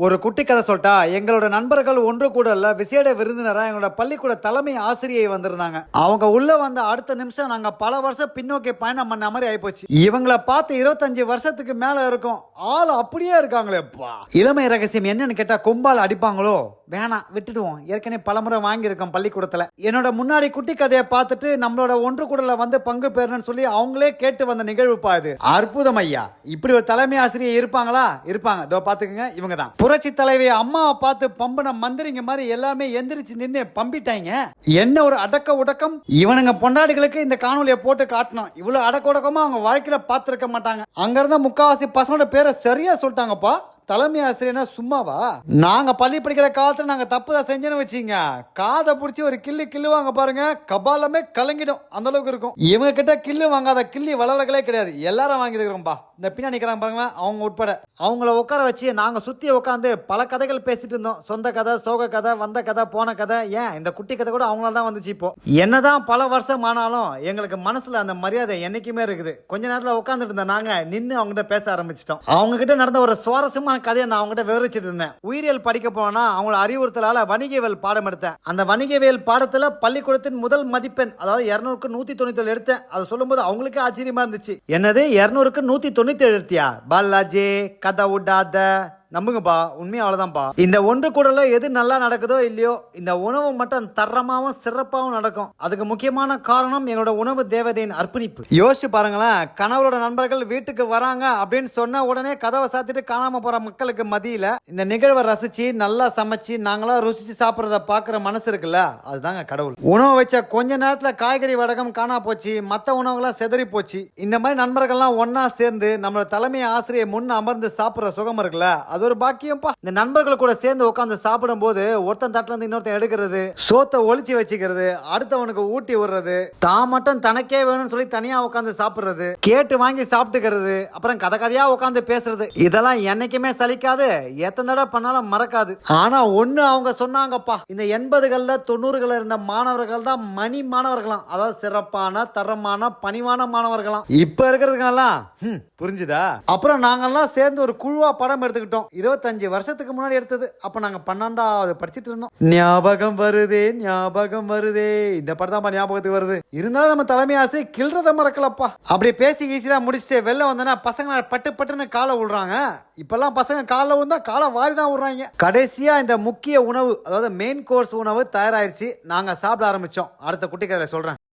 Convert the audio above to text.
ஒரு குட்டி கதை சொல்லிட்டா எங்களோட நண்பர்கள் ஒன்று கூட இல்ல விசேட விருந்தினரா எங்களோட பள்ளிக்கூட தலைமை ஆசிரியை வந்திருந்தாங்க. அவங்க உள்ள வந்த அடுத்த நிமிஷம் நாங்க பல வருஷம் பின்னோக்கி பயணம் பண்ண மாதிரி ஆயிப்போச்சு. இவங்கள பார்த்து இருபத்தஞ்சு வருஷத்துக்கு மேல இருக்கும். ஆள் அப்படியே இருக்காங்களேப்பா. இளமை ரகசியம் என்னன்னு கேட்டா கொம்பால் அடிப்பாங்களோ? வேணாம் விட்டுடுவோம். ஏற்கனவே பலமுறை வாங்கியிருக்கோம் பள்ளிக்கூடத்துல. என்னோட முன்னாடி குட்டி கதையை பார்த்துட்டு நம்மளோட ஒன்று கூடல வந்து பங்கு பெறணும்னு சொல்லி அவங்களே கேட்டு வந்த நிகழ்வுப்பா இது. அற்புதம் ஐயா. இப்படி ஒரு தலைமை ஆசிரியர் இருப்பாங்களா? இருப்பாங்க. இதோ பாத்துக்கங்க இவங்க தான் புரட்சி தலைவி அம்மாவை பார்த்து பம்பின மந்திரிங்க மாதிரி எல்லாமே எந்திரிச்சு நின்று பம்பிட்டாங்க என்ன ஒரு அடக்க உடக்கம்? இவனுங்க பொண்டாடிகளுக்கு இந்த காணொலியை போட்டு காட்டணும். இவ்வளவு அடக்க உடக்கமா அவங்க வாழ்க்கையில பார்த்துருக்க மாட்டாங்க. அங்கிருந்த முக்காவாசி பசங்களோட பேர் சரியா சொல்லிட்டாங்கப்பா. தலைமை ஆசிரியர்னா சும்மாவா? நாங்க பள்ளி படிக்கிற காலத்துல நாங்க தப்பு தான் செஞ்சேன்னு வச்சீங்க காதை பிடிச்சி ஒரு கில்லு வாங்க பாருங்க கபாலமே கலங்கிடும். அந்த அளவுக்கு இருக்கும். இவங்க கிட்ட கில்லு வாங்காத கிள்ளி வளர்களே கிடையாது. எல்லாரும் வாங்கி இருக்கிறோம்பா. இந்த பின்னாடி நிக்கிறாங்க பாருங்களேன் அவங்க உட்பட. அவங்கள உட்கார வச்சு நாங்க சுத்தி உட்காந்து பல கதைகள் பேசிட்டு இருந்தோம். சொந்த கதை சோக கதை வந்த கதை போன கதை. ஏன்? இந்த குட்டி கதை கூட அவங்களால தான் வந்துச்சு இப்போ. என்னதான் பல வருஷம் ஆனாலும் எங்களுக்கு மனசுல அந்த மரியாதை என்னைக்குமே இருக்குது. கொஞ்ச நேரத்துல உட்காந்துட்டு இருந்த நாங்க நின்று அவங்ககிட்ட பேச ஆரம்பிச்சிட்டோம். அவங்க கிட்ட நடந்த ஒரு சுவாரஸ்யமான கதையை நான் அவங்ககிட்ட விவரிச்சிட்டு இருந்தேன். உயிரியல் படிக்க போனா அவங்கள அறிவுறுத்தலால வணிகவியல் பாடம் எடுத்தேன். அந்த வணிகவியல் பாடத்துல பள்ளிக்கூடத்தின் முதல் மதிப்பெண் அதாவது இருநூறுக்கு நூத்தி தொண்ணூத்தி ஏழு எடுத்தேன். அதை சொல்லும்போது அவங்களுக்கே ஆச்சரியமா இருந்துச்சு. என்னது இருநூறுக்கு நூத்தி தொண்ணூத்தி எழுத்தியா எடுத்தியா? பாலாஜி கதை விடாத. நம்புங்கப்பா உண்மையாக அவ்வளோதான்ப்பா இந்த ஒன்று கூடல எது நல்லா நடக்குதோ இல்லையோ இந்த உணவு மட்டும் தரமாகவும் சிறப்பாகவும் நடக்கும். அதுக்கு முக்கியமான காரணம் எங்களோட உணவு தேவதையின் அர்ப்பணிப்பு. யோசிச்சு பாருங்களேன் கணவரோட நண்பர்கள் வீட்டுக்கு வராங்க அப்படின்னு சொன்ன உடனே கதவை சாத்திட்டு காணாம போற மக்களுக்கு மதியில இந்த நிகழ்வை ரசிச்சு நல்லா சமைச்சு நாங்களா ருசிச்சு சாப்பிட்றத பாக்குற மனசு இருக்குல்ல அதுதாங்க கடவுள். உணவு வச்ச கொஞ்ச நேரத்துல காய்கறி வடகம் காணா போச்சு மற்ற உணவுகள்லாம் செதறி போச்சு. இந்த மாதிரி நண்பர்கள்லாம் ஒன்னா சேர்ந்து நம்மளோட தலைமை ஆசிரியர் முன் அமர்ந்து சாப்பிட்ற சுகம் இருக்குல்ல அது ஒரு பாக்கியம்ப்பா. இந்த நண்பர்கள் கூட சேர்ந்து உட்காந்து சாப்பிடும் போது ஒருத்தன் தட்டுல இருந்து இன்னொருத்தன் எடுக்கிறது சோத்தை ஒழிச்சு வச்சுக்கிறது அடுத்தவனுக்கு ஊட்டி விடுறது தான் மட்டும் தனக்கே வேணும்னு சொல்லி தனியா உட்காந்து சாப்பிடுறது கேட்டு வாங்கி சாப்பிட்டுக்கிறது அப்புறம் கதை கதையா உட்காந்து பேசுறது இதெல்லாம் என்னைக்குமே சலிக்காது எத்தனை தடவை பண்ணாலும் மறக்காது. ஆனா ஒண்ணு அவங்க சொன்னாங்கப்பா இந்த எண்பதுகள்ல தொண்ணூறுகள்ல இருந்த மாணவர்கள் தான் மணி மாணவர்களாம். அதாவது சிறப்பான தரமான பணிவான மாணவர்களாம். இப்ப இருக்கிறதுக்கெல்லாம் புரிஞ்சுதா? அப்புறம் நாங்கெல்லாம் சேர்ந்து ஒரு குழுவா படம் எடுத்துக்கிட்டோம். இருபத்தஞ்சு வருஷத்துக்கு முன்னாடி எடுத்தது. அப்போ நாங்கள் பன்னெண்டாவது படிச்சுட்டு இருந்தோம். ஞாபகம் வருதே ஞாபகம் வருதே. இந்த படம் தான் ஞாபகத்துக்கு வருது. இருந்தாலும் நம்ம தலைமை ஆசை கிள்றத மறக்கலப்பா. அப்படி பேசி ஈஸியாக முடிச்சுட்டு வெளில வந்தோன்னா பசங்க பட்டு பட்டுன்னு காலை விடுறாங்க இப்பெல்லாம் பசங்க காலை விழுந்தா காலை வாரி தான் விடுறாங்க கடைசியாக இந்த முக்கிய உணவு அதாவது மெயின் கோர்ஸ் உணவு தயாராயிருச்சு. நாங்கள் சாப்பிட ஆரம்பித்தோம் அடுத்த குட்டி சொல்கிறேன்